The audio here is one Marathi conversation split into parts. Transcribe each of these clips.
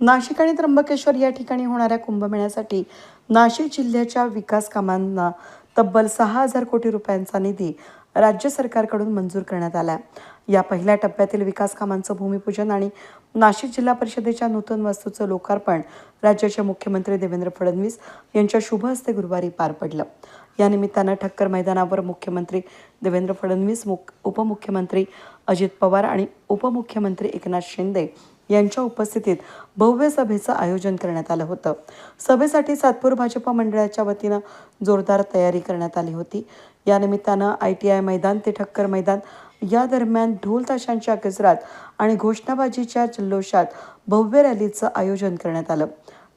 नाशिक आणि त्र्यंबकेश्वर या ठिकाणी होणाऱ्या कुंभमेळ्यासाठी नाशिक जिल्ह्याच्या विकास कामांना तब्बल सहा हजार कोटी रुपयांचा निधी राज्य सरकारकडून मंजूर करण्यात आला या पहिल्या टप्प्यातील विकास कामांचं भूमिपूजन आणि नाशिक जिल्हा परिषदेच्या नूतन वास्तूचं लोकार्पण राज्याचे मुख्यमंत्री देवेंद्र फडणवीस यांच्या शुभ हस्ते गुरुवारी पार पडलं. या निमित्तानं ठक्कर मैदानावर मुख्यमंत्री देवेंद्र फडणवीस मुख उपमुख्यमंत्री अजित पवार आणि उपमुख्यमंत्री एकनाथ शिंदे यांच्या उपस्थितीत भव्य सभेचं आयोजन करण्यात आलं होतं. सभेसाठी सातपूर भाजपा मंडळाच्या वतीनं जोरदार तयारी करण्यात आली होती. या निमित्तानं आय टी आय मैदान ते ठक्कर मैदान या दरम्यान ढोल ताशांच्या गजरात आणि घोषणाबाजीच्या जल्लोषात भव्य रॅलीचं आयोजन करण्यात आलं.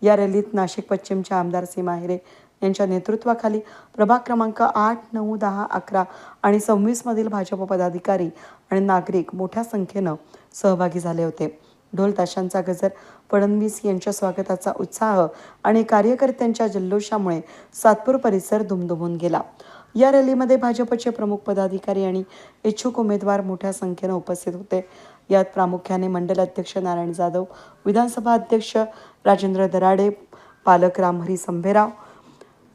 या रॅलीत नाशिक पश्चिमच्या आमदार सीमा हिरे यांच्या नेतृत्वाखाली प्रभाग क्रमांक आठ नऊ दहा अकरा आणि सव्वीसमधील भाजप पदाधिकारी आणि नागरिक मोठ्या संख्येनं सहभागी झाले होते. ढोल ताशांचा गजर फडणवीस यांच्या स्वागताचा उत्साह आणि कार्यकर्त्यांच्या जल्लोषामुळे सातपूर परिसर दुमदुमून गेला. या रॅलीमध्ये भाजपचे प्रमुख पदाधिकारी आणि इच्छुक उमेदवार मोठ्या संख्येनं उपस्थित होते. यात प्रामुख्याने मंडल अध्यक्ष नारायण जाधव विधानसभा अध्यक्ष राजेंद्र दराडे पालक रामहरी संभेराव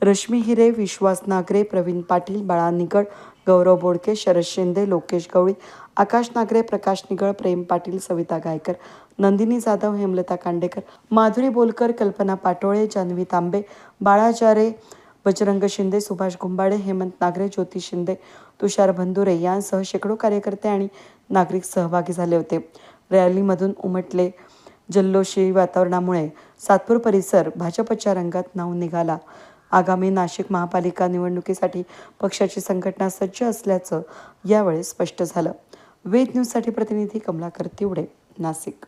रश्मी हिरे विश्वास नागरे प्रवीण पाटील बाळा निगड गौरव बोडके शरद शिंदे लोकेश गवळी आकाश नागरे प्रकाश निगळ प्रेम पाटील सविता गायकर नंदिनी जाधव हेमलता कांडेकर माधुरी बोलकर कल्पना पाटोळे जान्हवी तांबे बाळाजारे बजरंग शिंदे सुभाष गुंबाडे हेमंत नागरे ज्योती शिंदे तुषार भंदुरे यांसह शेकडो कार्यकर्ते आणि नागरिक सहभागी झाले होते. रॅलीमधून उमटले. जल्लोषी वातावरणामुळे सातपूर परिसर भाजपच्या रंगात नावून निघाला. आगामी नाशिक महापालिका निवडणुकीसाठी पक्षाची संघटना सज्ज असल्याचं यावेळी स्पष्ट झालं. वेद न्यूजसाठी प्रतिनिधी कमलाकर तिवडे नाशिक.